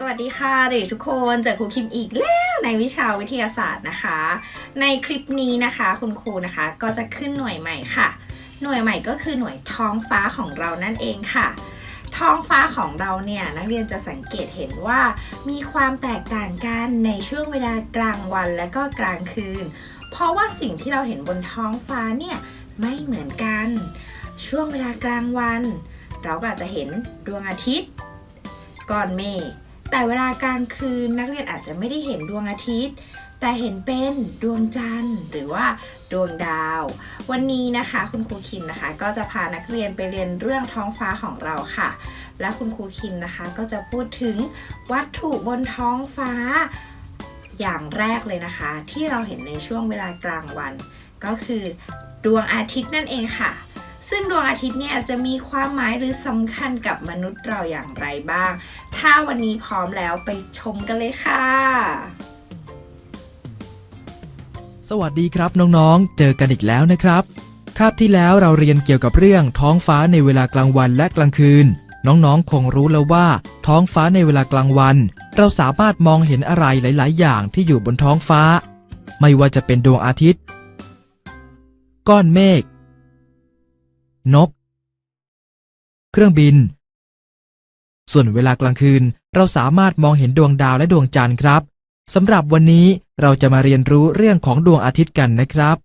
สวัสดีค่ะเด็กทุกคนเจอครูคิมอีกแล้วในวิชาวิทยาศาสตร์นะคะ ในคลิปนี้นะคะคุณครูนะคะก็จะขึ้นหน่วยใหม่ค่ะ หน่วยใหม่ก็คือหน่วยท้องฟ้าของเรานั่นเองค่ะ ท้องฟ้าของเราเนี่ยนักเรียนจะสังเกตเห็นว่า มีความแตกต่างกันในช่วงเวลากลางวันและก็กลางคืน เพราะว่าสิ่งที่เราเห็นบนท้องฟ้าเนี่ยไม่เหมือนกัน ช่วงเวลากลางวัน เราก็อาจจะเห็นดวงอาทิตย์ก้อนเมฆ แต่เวลากลางคืนนักเรียนอาจจะไม่ได้เห็นดวงอาทิตย์ แต่เห็นเป็นดวงจันทร์ หรือว่าดวงดาว วันนี้นะคะคุณครูคิมนะคะ ก็จะพานักเรียนไปเรียนเรื่องท้องฟ้าของเราค่ะ และคุณครูคิมนะคะก็จะพูดถึงวัตถุบนท้องฟ้า อย่างแรกเลยนะคะ ที่เราเห็นในช่วงเวลากลางวัน ก็คือดวงอาทิตย์นั่นเองค่ะ ซึ่งดวงอาทิตย์เนี่ยจะมีความหมายหรือสำคัญกับมนุษย์เราอย่างไรบ้าง ถ้าวันนี้พร้อมแล้วไปชมกันเลยค่ะ สวัสดีครับน้องๆ เจอกันอีกแล้วนะครับ คาบที่แล้วเราเรียนเกี่ยวกับเรื่องท้องฟ้าในเวลากลางวันและกลางคืน น้องๆ คงรู้แล้วว่า ท้องฟ้าในเวลากลางวัน เราสามารถมองเห็นอะไรหลาย ๆ อย่างที่อยู่บนท้องฟ้า ไม่ว่าจะเป็นดวงอาทิตย์ ก้อนเมฆ นก เครื่องบิน ส่วนเวลากลางคืนเราสามารถมองเห็นดวงดาวและดวงจันทร์ครับสำหรับวันนี้เราจะมาเรียนรู้เรื่องของดวงอาทิตย์กันนะครับ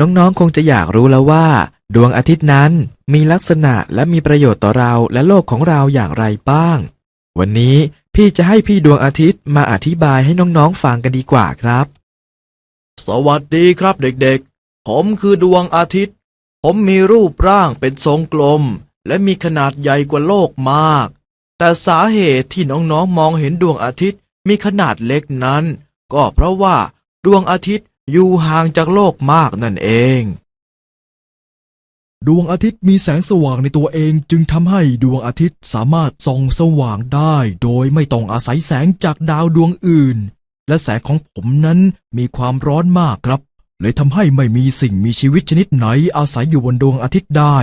น้องๆคงจะอยากรู้แล้วว่า ดวงอาทิตย์นั้นมีลักษณะและมีประโยชน์ต่อเราและโลกของเราอย่างไรบ้าง วันนี้พี่จะให้พี่ดวงอาทิตย์มาอธิบายให้น้องๆฟังกันดีกว่าครับ สวัสดีครับเด็กๆ ผมคือดวงอาทิตย์ ผมมีรูปร่างเป็นทรงกลม และมีขนาดใหญ่กว่าโลกมาก แต่สาเหตุที่น้องๆมองเห็นดวงอาทิตย์มีขนาดเล็กนั้น ก็เพราะว่าดวงอาทิตย์อยู่ห่างจากโลกมากนั่นเอง ดวงอาทิตย์มีแสงสว่างในตัวเองจึงทำให้ดวงอาทิตย์สามารถส่องสว่างได้ โดยไม่ต้องอาศัยแสงจากดาวดวงอื่น และแสงของผมนั้นมีความร้อนมากครับ เลยทำให้ไม่มีสิ่งมีชีวิตชนิดไหนอาศัยอยู่บนดวงอาทิตย์ได้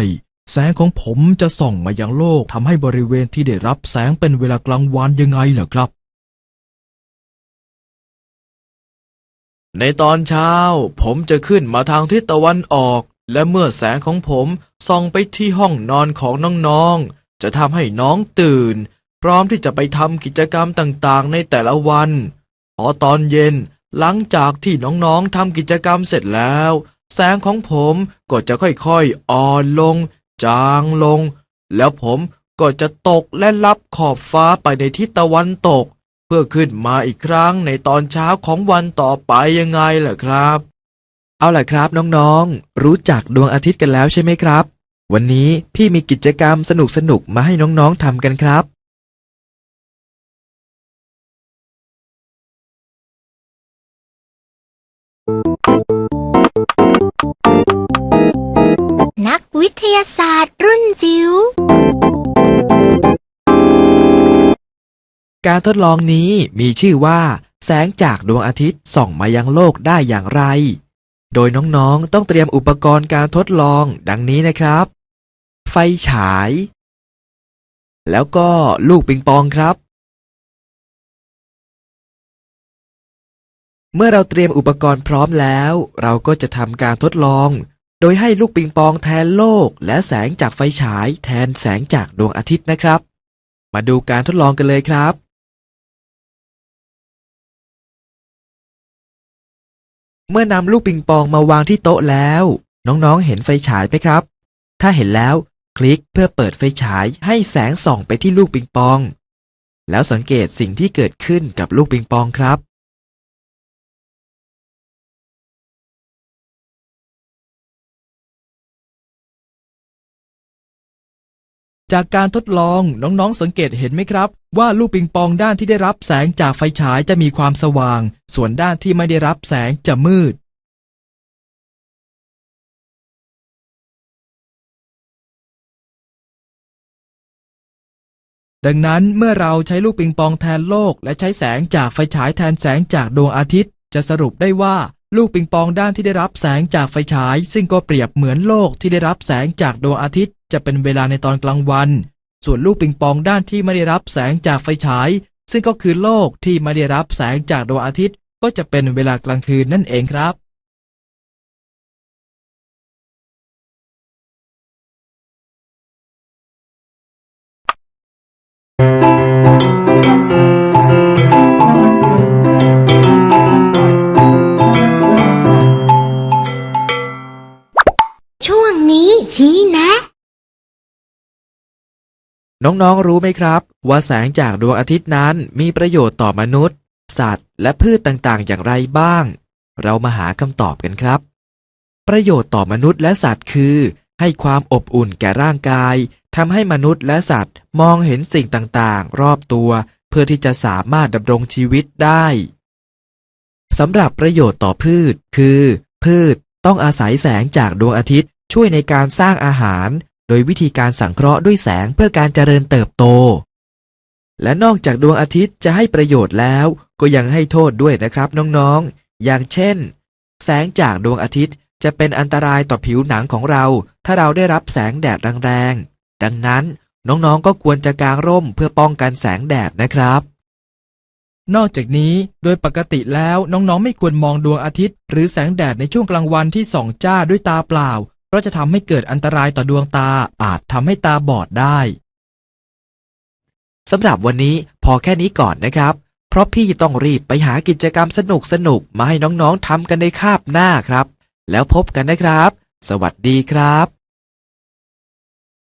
แสงของผมจะส่องมายังโลกทำให้บริเวณที่ได้รับแสงเป็นเวลากลางวันยังไงล่ะครับ ในตอนเช้า ผมจะขึ้นมาทางทิศตะวันออก และเมื่อแสงของผมส่องไปที่ห้องนอนของน้องๆจะทำให้น้องตื่น พร้อมที่จะไปทำกิจกรรมต่างๆ ในแต่ละวัน พอตอนเย็นหลังจากที่น้องๆทำกิจกรรมเสร็จแล้ว แสงของผมก็จะค่อยๆอ่อนลง จางลง แล้วผมก็จะตกและลับขอบฟ้าไปในทิศตะวันตก เพื่อขึ้นมาอีกครั้งในตอนเช้าของวันต่อไปยังไงล่ะครับ เอาล่ะครับน้องๆ รู้จักดวงอาทิตย์กันแล้วใช่ไหมครับ วันนี้พี่มีกิจกรรมสนุกๆมาให้น้องๆทำกันครับ นักวิทยาศาสตร์รุ่นจิ๋ว การทดลองนี้มีชื่อว่า แสงจากดวงอาทิตย์ส่องมายังโลกได้อย่างไร โดยน้องๆต้องเตรียมอุปกรณ์การทดลองดังนี้นะครับ ไฟฉาย แล้วก็ลูกปิงปองครับ เมื่อเราเตรียมอุปกรณ์พร้อมแล้ว เราก็จะทำการทดลอง โดยให้ลูกปิงปองแทนโลก และแสงจากไฟฉายแทนแสงจากดวงอาทิตย์นะครับ มาดูการทดลองกันเลยครับเมื่อนำลูกปิงปองมาวางที่โต๊ะแล้ว น้องๆ เห็นไฟฉายไหมครับ ถ้าเห็นแล้วคลิกเพื่อเปิดไฟฉายให้แสงส่องไปที่ลูกปิงปอง แล้วสังเกตสิ่งที่เกิดขึ้นกับลูกปิงปองครับ จากการทดลองน้องๆสังเกตเห็นไหมครับ ว่าลูกปิงปองด้านที่ได้รับแสงจากไฟฉายจะมีความสว่าง ส่วนด้านที่ไม่ได้รับแสงจะมืด ดังนั้นเมื่อเราใช้ลูกปิงปองแทนโลก และใช้แสงจากไฟฉายแทนแสงจากดวงอาทิตย์ จะสรุปได้ว่าลูกปิงปองด้านที่ได้รับแสงจากไฟฉาย ซึ่งก็เปรียบเหมือนโลกที่ได้รับแสงจากดวงอาทิตย์ จะเป็นเวลาในตอนกลางวัน ส่วนลูกปิงปองด้านที่ไม่ได้รับแสงจากไฟฉาย ซึ่งก็คือโลกที่ไม่ได้รับแสงจากดวงอาทิตย์ ก็จะเป็นเวลากลางคืนนั่นเองครับช่วงนี้ชี้แนะ น้องๆ รู้ไหมครับ ว่าแสงจากดวงอาทิตย์นั้นมีประโยชน์ต่อมนุษย์ สัตว์ และพืชต่างๆ อย่างไรบ้าง เรามาหาคำตอบกันครับ ประโยชน์ต่อมนุษย์และสัตว์คือ ให้ความอบอุ่นแก่ร่างกายทำให้มนุษย์และสัตว์มองเห็นสิ่งต่างๆ รอบตัว เพื่อที่จะสามารถดำรงชีวิตได้สำหรับประโยชน์ต่อพืช คือ พืชต้องอาศัยแสงจากดวงอาทิตย์ช่วยในการสร้างอาหาร โดยวิธีการสังเคราะห์ด้วยแสงเพื่อการเจริญเติบโต และนอกจากดวงอาทิตย์จะให้ประโยชน์แล้ว ก็ยังให้โทษด้วยนะครับน้องๆ อย่างเช่น แสงจากดวงอาทิตย์จะเป็นอันตรายต่อผิวหนังของเรา ถ้าเราได้รับแสงแดดแรงๆ ดังนั้นน้องๆ ก็ควรจะกางร่มเพื่อป้องกันแสงแดดนะครับ นอกจากนี้โดยปกติแล้วน้องๆ ไม่ควรมองดวงอาทิตย์ หรือแสงแดดในช่วงกลางวันที่ส่องจ้าด้วยตาเปล่า เพราะจะทำให้เกิดอันตรายต่อดวงตาอาจทำให้ตาบอดได้สำหรับวันนี้พอแค่นี้ก่อนนะครับ เพราะพี่ต้องรีบไปหากิจกรรมสนุกสนุกมาให้น้องๆทำกันในคาบหน้าครับ แล้วพบกันนะครับ สวัสดีครับ